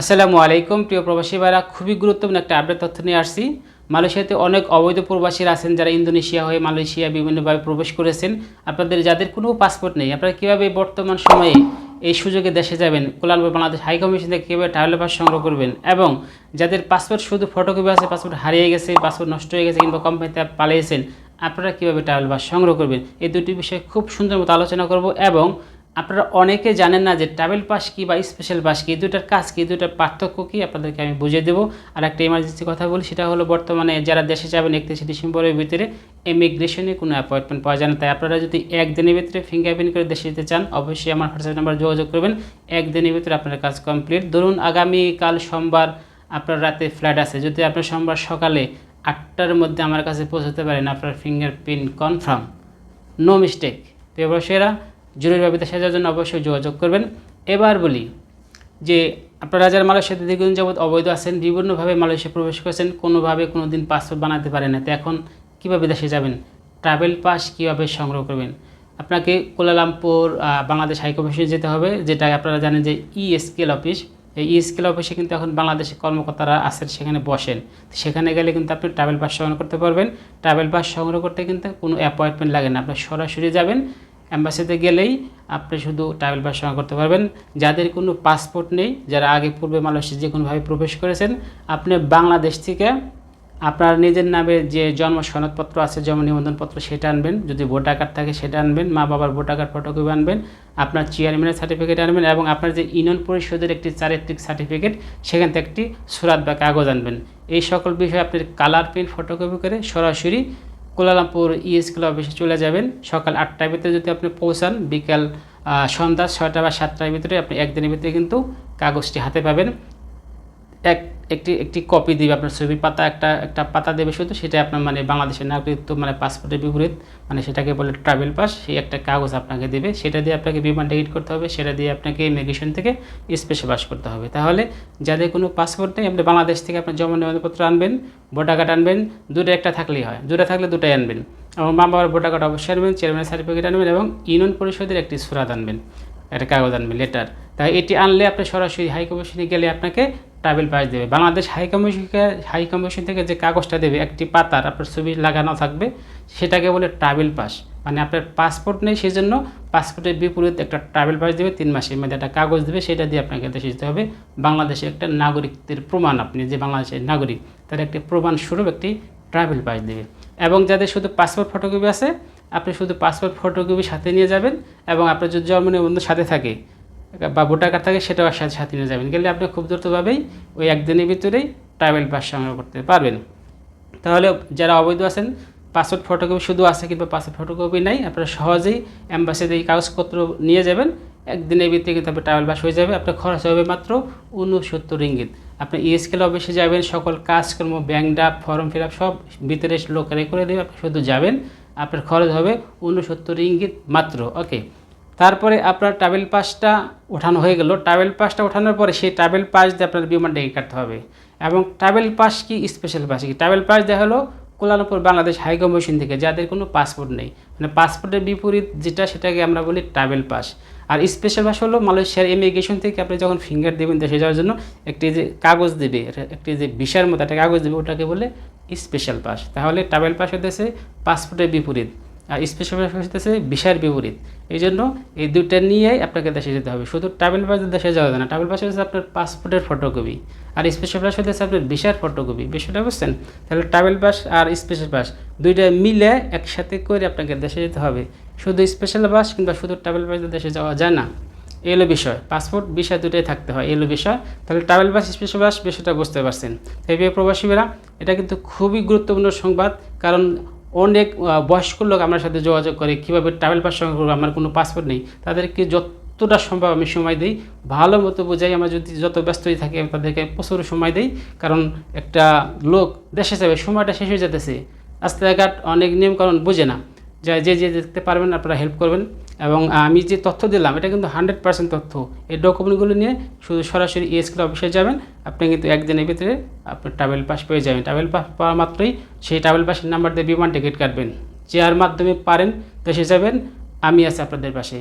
আসসালামু আলাইকুম, প্রিয় প্রবাসী ভাইরা। খুবই গুরুত্বপূর্ণ একটা আপডেট তথ্য নিয়ে আসছি। মালয়েশিয়াতে অনেক অবৈধ প্রবাসীরা আছেন যারা ইন্দোনেশিয়া হয়ে মালয়েশিয়া বিভিন্নভাবে প্রবেশ করেছেন। আপনাদের যাদের কোনো পাসপোর্ট নেই, আপনারা কীভাবে বর্তমান সময়ে এই সুযোগে দেশে যাবেন? কোলালপুর বাংলাদেশ হাইকমিশন থেকে কীভাবে ট্রাভেল পাস সংগ্রহ করবেন? এবং যাদের পাসপোর্ট শুধু ফটোকপি আছে পাসপোর্ট হারিয়ে গেছে পাসপোর্ট নষ্ট হয়ে গেছে কিংবা কোম্পানিতে পালিয়েছেন, আপনারা কীভাবে ট্রাভেল পাস সংগ্রহ করবেন? এই দুটি বিষয়ে খুব সুন্দর মতো আলোচনা করব এবং আপনারা অনেকে জানেন না যে ট্রাভেল পাস কী বা স্পেশাল পাস কী? দুটার কাজ কী? দুটার পার্থক্য কী? আপনাদেরকে আমি বুঝিয়ে দেবো। আর একটা ইমার্জেন্সি কথা বলি, সেটা হলো বর্তমানে যারা দেশে যাবেন, একত্রিশে ডিসেম্বরের ভিতরে ইমিগ্রেশনে কোনো অ্যাপয়েন্টমেন্ট পাওয়া যায় না। তাই আপনারা যদি একদিনের ভিতরে ফিঙ্গারপ্রিন্ট করে দেশে যেতে চান, অবশ্যই আমার হোয়াটসঅ্যাপ নাম্বার যোগাযোগ করবেন। একদিনের ভিতরে আপনার কাজ কমপ্লিট ধরুন আগামীকাল সোমবার আপনার রাতে ফ্লাইট আছে। যদি আপনার সোমবার সকালে আটটার মধ্যে আমার কাছে পৌঁছাতে পারেন, আপনার ফিঙ্গারপ্রিন্ট কনফার্ম নো মিস্টেক তো জরুরিভাবে দেশে যাওয়ার জন্য অবশ্যই যোগাযোগ করবেন। এবার বলি যে আপনারা যারা মালয়েশিয়াতে দীর্ঘদিন যাবৎ অবৈধ আছেন, বিভিন্নভাবে মালয়েশিয়া প্রবেশ করেছেন, কোনোভাবে কোনো দিন পাসপোর্ট বানাতে পারেন না। তো এখন কীভাবে দেশে যাবেন? ট্রাভেল পাস কীভাবে সংগ্রহ করবেন? আপনাকে কোলালামপুর বাংলাদেশ হাইকমিশনে যেতে হবে যেটা আপনারা জানেন যে ই স্কেল অফিস। এই ই স্কেল অফিসে কিন্তু এখন বাংলাদেশের কর্মকর্তারা আছেন, সেখানে বসেন। সেখানে গেলে কিন্তু আপনি ট্রাভেল পাস সংগ্রহ করতে পারবেন। ট্রাভেল পাস সংগ্রহ করতে কিন্তু কোনো অ্যাপয়েন্টমেন্ট লাগে না। আপনি সরাসরি যাবেন অ্যাম্বাসিতে গেলেই আপনি শুধু ট্রাভেল পাস সংগ্রহ করতে পারবেন। যাদের কোনো পাসপোর্ট নেই, যারা আগে পূর্বে মালয়েশিয়া যে কোনোভাবে প্রবেশ করেছেন, আপনি বাংলাদেশ থেকে আপনার নিজের নামে যে জন্ম সনদপত্র আছে, জন্ম নিবন্ধনপত্র সেটা আনবেন। যদি ভোটার কার্ড থাকে সেটা আনবেন, মা বাবার ভোটার কার্ড ফটোকপি আনবেন, আপনার চেয়ারম্যানের সার্টিফিকেট আনবেন এবং আপনার যে ইউনিয়ন পরিষদের একটি চারিত্রিক সার্টিফিকেট সেখান থেকে একটি সুরাত বা কাগজ আনবেন। এই সকল বিষয়ে আপনি কালার প্রিন্ট ফটোকপি করে সরাসরি কোলালামপুর ইএস ক্লাব অফিসে চলে যাবেন। সকাল আটটার ভিতরে যদি আপনি পৌঁছান, বিকাল সন্ধ্যা ছয়টা বা সাতটার ভিতরে আপনি একদিনের ভিতরে কিন্তু কাগজটি হাতে পাবেন। এক, একটি একটি কপি দিবে আপনার ছবি, পাতা একটা একটা পাতা দেবে শুধু সেটা আপনার মানে বাংলাদেশের নাগরিকত্ব মানে পাসপোর্টের বিপরীত মানে সেটাকে বলে ট্রাভেল পাস সেই একটা কাগজ আপনাকে দেবে, সেটা দিয়ে আপনাকে বিমান টিকিট করতে হবে, সেটা দিয়ে আপনাকে ইমিগ্রেশন থেকে স্পেশাল পাস করতে হবে। তাহলে যাদের কোনো পাসপোর্ট নেই, আপনি বাংলাদেশ থেকে আপনার জমা নিবন্ধনপত্র আনবেন ভোটার কার্ড আনবেন দুটো একটা থাকলেই হয় দুটো থাকলে দুটাই আনবেন। এবং মা বাবার ভোটার কার্ড অবশ্যই আনবেন চেয়ারম্যান সার্টিফিকেট আনবেন এবং ইউনিয়ন পরিষদের একটি সুরাত আনবেন, একটা কাগজ আনবেন লেটার তাই এটি আনলে আপনি সরাসরি হাই কমিশনে গেলে আপনাকে ট্রাভেল পাস দেবে। বাংলাদেশ হাই কমিশনকে হাই কমিশন থেকে যে কাগজটা দেবে, একটি পাতার আপনার ছবি লাগানো থাকবে, সেটাকে বলে ট্রাভেল পাস মানে আপনার পাসপোর্ট নেই সেই জন্য পাসপোর্টের বিপরীত একটা ট্রাভেল পাস দেবে তিন মাসের মধ্যে। একটা কাগজ দেবে, সেটা দিয়ে আপনাকে দেশে যেতে হবে। বাংলাদেশের একটা নাগরিকদের প্রমাণ আপনি, যে বাংলাদেশের নাগরিক, তার একটি প্রমাণ স্বরূপ একটি ট্রাভেল পাস দেবে। এবং যাদের শুধু পাসপোর্ট ফটোকপি আছে, আপনি শুধু পাসপোর্ট ফটোকপি সাথে নিয়ে যাবেন, এবং আপনার যদি জন্ম নিবন্ধন সাথে থাকে বা ভোটার কার্ড থাকে সেটাও সাথে সাথে নিয়ে যাবেন। গেলে আপনি খুব দ্রুতভাবেই ওই একদিনের ভিতরেই ট্রাভেল পাস সংগ্রহ করতে পারবেন। তাহলে যারা অবৈধ আছেন পাসপোর্ট ফটোকপি শুধু আছে কিন্তু পাসপোর্ট ফটোকপি নাই, আপনারা সহজেই অ্যাম্বাসিতে এই কাগজপত্র নিয়ে যাবেন। একদিনের ভিতরে কিন্তু আপনার ট্রাভেল পাস হয়ে যাবে। আপনার খরচ হবে মাত্র উনসত্তর রিঙ্গিত। আপনি ইএসকেল অফিসে যাবেন, সকল কাজকর্ম ব্যাংক ডাপ ফর্ম ফিল আপ সব ভিতরে লোক রে করে দেবে আপনি শুধু যাবেন। আপনার খরচ হবে উনসত্তর রিঙ্গিত মাত্র। ওকে তারপরে আপনার ট্রাভেল পাসটা ওঠানো হয়ে গেল। ট্রাভেল পাসটা ওঠানোর পরে সেই ট্রাভেল পাস দিয়ে আপনার বিমান টিকিট কাটতে হবে। এবং ট্রাভেল পাস কি? স্পেশাল পাস কি? ট্রাভেল পাস দেওয়া হলো কোলালামপুর, বাংলাদেশ হাই কমিশন থেকে, যাদের কোনো পাসপোর্ট নেই। মানে পাসপোর্টের বিপরীত যেটা, সেটাকে আমরা বলি ট্রাভেল পাস আর স্পেশাল পাস হলো মালয়েশিয়ার ইমিগ্রেশন থেকে আপনি যখন ফিঙ্গার দেবেন দেশে যাওয়ার জন্য, একটি যে কাগজ দেবে একটি যে ভিসার মতো একটা কাগজ দেবে, ওটাকে বলে স্পেশাল পাস তাহলে ট্রাভেল পাস হতেছে পাসপোর্টের বিপরীত। আর স্পেশাল পাস হতেছে ভিসার বিপরীত। এই জন্য এই দুইটা নিয়েই আপনাকে দেশে যেতে হবে। শুধু ট্রাভেল পাস দেশে যাওয়া যায় না ট্রাভেল পাস হচ্ছে আপনার পাসপোর্টের ফটোকপি আর স্পেশাল পাস হতেছে আপনার ভিসার ফটোকপি বিষয়টা বুঝছেন? তাহলে ট্রাভেল পাস আর স্পেশাল পাস দুইটা মিলে একসাথে করে আপনাকে দেশে যেতে হবে। শুধু স্পেশাল পাস কিংবা শুধু ট্রাভেল পাস দেশে যাওয়া যায় না। এলো বিষয় পাসপোর্ট বিষয় দুটোই থাকতে হয়। এলো বিষয়, তাহলে ট্রাভেল বাস স্পেশাল বাস বিষয়টা বুঝতে পারছেন। প্রিয় প্রবাসীরা, এটা কিন্তু খুবই গুরুত্বপূর্ণ সংবাদ। কারণ অনেক বয়স্ক লোক আমার সাথে যোগাযোগ করে, কীভাবে ট্রাভেল পাস সংগ্রহ করব, আমার কোনো পাসপোর্ট নেই। তাদেরকে যতটা সম্ভব আমি সময় দিই। ভালো মতো বোঝাই, আমরা যদি যত ব্যস্তই থাকি, আমি তাদেরকে প্রচুর সময় দিই। কারণ একটা লোক দেশে যাবে সময়টা শেষ হয়ে যেতেছে রাস্তাঘাট অনেক নিয়মকানুন বোঝে না। যা, যে যে দেখতে পারবেন, আপনারা হেল্প করবেন। এবং আমি যে তথ্য দিলাম, এটা কিন্তু হান্ড্রেড পার্সেন্ট তথ্য। এই ডকুমেন্টগুলো নিয়ে শুধু সরাসরি ইএসকেল অফিসে যাবেন, আপনি কিন্তু একদিনের ভিতরে আপনার ট্রাভেল পাস পেয়ে যাবেন। ট্রাভেল পাস পাওয়া মাত্রই সেই ট্রাভেল পাসের নাম্বার দিয়ে বিমান টিকিট কাটবেন। যার মাধ্যমে পারেন, দেশে যাবেন, আমি আছি আপনাদের পাশে।